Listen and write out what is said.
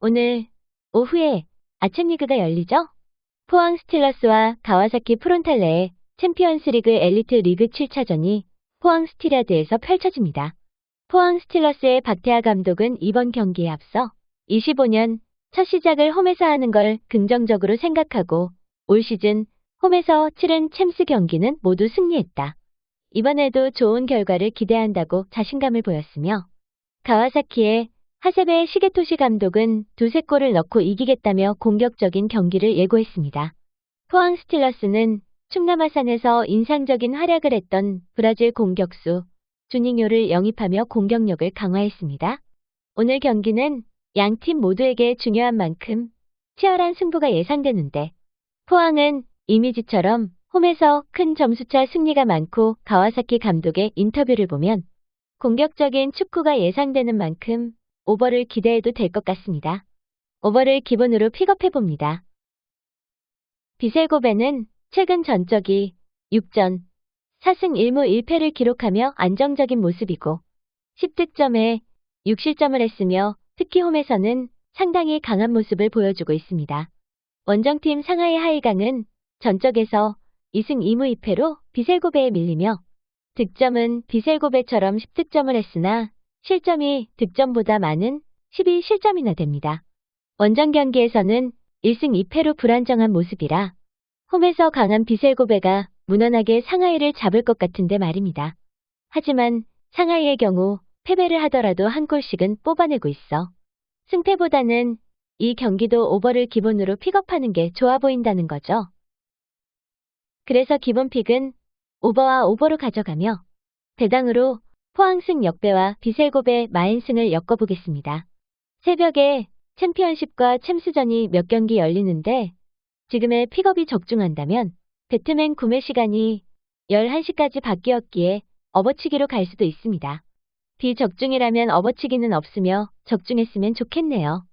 오늘 오후에 아침 리그가 열리죠? 포항 스틸러스와 가와사키 프론탈레의 챔피언스 리그 엘리트 리그 7차전이 포항 스틸야드에서 펼쳐집니다. 포항 스틸러스의 박태하 감독은 이번 경기에 앞서 25년 첫 시작을 홈에서 하는 걸 긍정적으로 생각하고 올 시즌 홈에서 치른 챔스 경기는 모두 승리했다. 이번에도 좋은 결과를 기대한다고 자신감을 보였으며 가와사키의 하세베 시게토시 감독은 두세 골을 넣고 이기겠다며 공격적인 경기를 예고했습니다. 포항 스틸러스는 충남아산에서 인상적인 활약을 했던 브라질 공격수 주닝요를 영입하며 공격력을 강화했습니다. 오늘 경기는 양 팀 모두에게 중요한 만큼 치열한 승부가 예상되는데 포항은 이미지처럼 홈에서 큰 점수차 승리가 많고 가와사키 감독의 인터뷰를 보면 공격적인 축구가 예상되는 만큼 오버를 기대해도 될 것 같습니다. 오버를 기본으로 픽업해봅니다. 비셀고베는 최근 전적이 6전 4승 1무 1패를 기록하며 안정적인 모습이고 10득점에 6실점을 했으며 특히 홈에서는 상당히 강한 모습을 보여주고 있습니다. 원정팀 상하이 하이강은 전적에서 2승 2무 2패로 비셀고베에 밀리며 득점은 비셀고베처럼 10득점을 했으나 실점이 득점보다 많은 12실점이나 됩니다. 원정 경기에서는 1승 2패로 불안정한 모습이라 홈에서 강한 비셀고베가 무난하게 상하이를 잡을 것 같은데 말입니다. 하지만 상하이의 경우 패배를 하더라도 한 골씩은 뽑아내고 있어 승패보다는 이 경기도 오버를 기본으로 픽업하는 게 좋아 보인다는 거죠. 그래서 기본 픽은 오버와 오버로 가져가며 배당으로 포항승 역배와 비셀고베 마인승을 엮어보겠습니다. 새벽에 챔피언십과 챔스전이 몇 경기 열리는데 지금의 픽업이 적중한다면 배트맨 구매 시간이 11시까지 바뀌었기에 업어치기로 갈 수도 있습니다. 비적중이라면 업어치기는 없으며 적중했으면 좋겠네요.